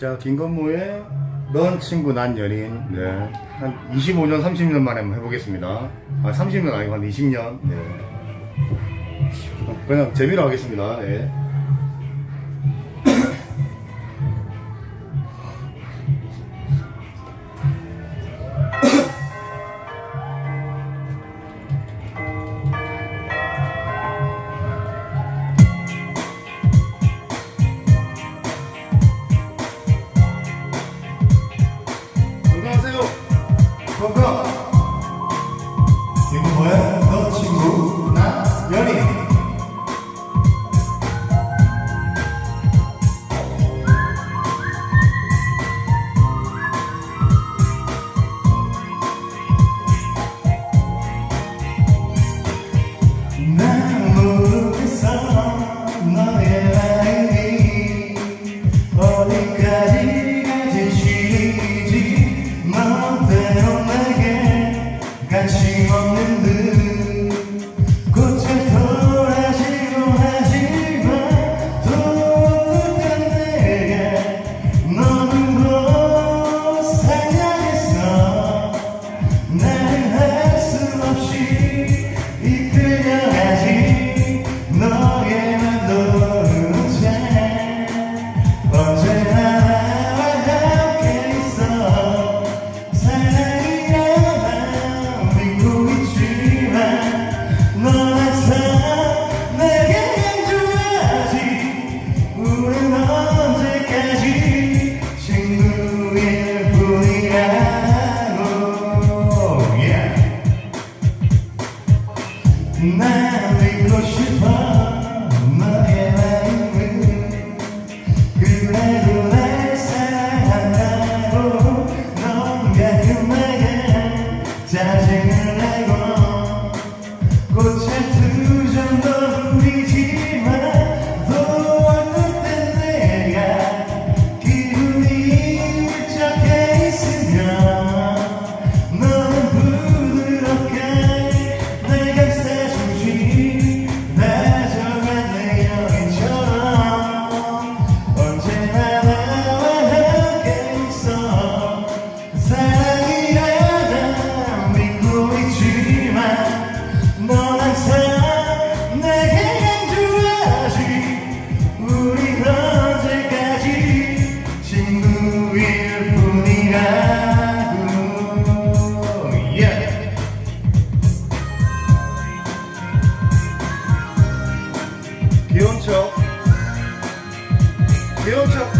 자, 김건모의 넌 친구 난 연인. 네. 한 25년, 30년 만에 한번 해보겠습니다. 아, 30년 아니고 한 20년. 네. 그냥 재미로 하겠습니다. 네. 꿈일 뿐이라고 yeah. 귀여운 척 귀여운 척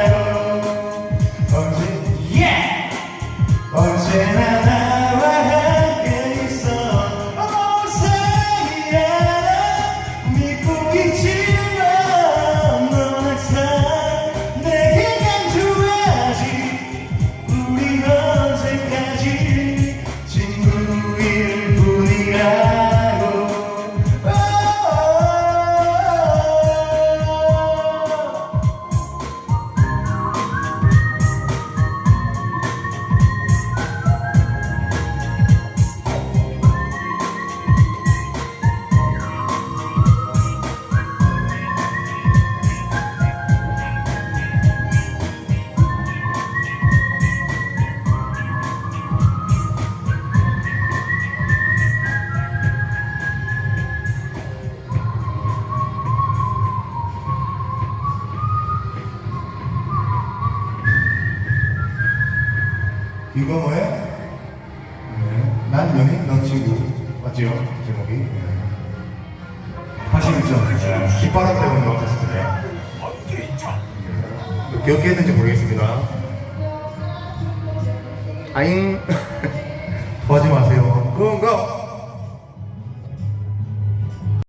이거 뭐야? 네. 난 여행 넌 지구 맞지요? 제목이 하시겠죠? 네. 깃바람 때문에 어땠을까요? 기억해 했는지 모르겠습니다 아잉 도와지 마세요 그건가?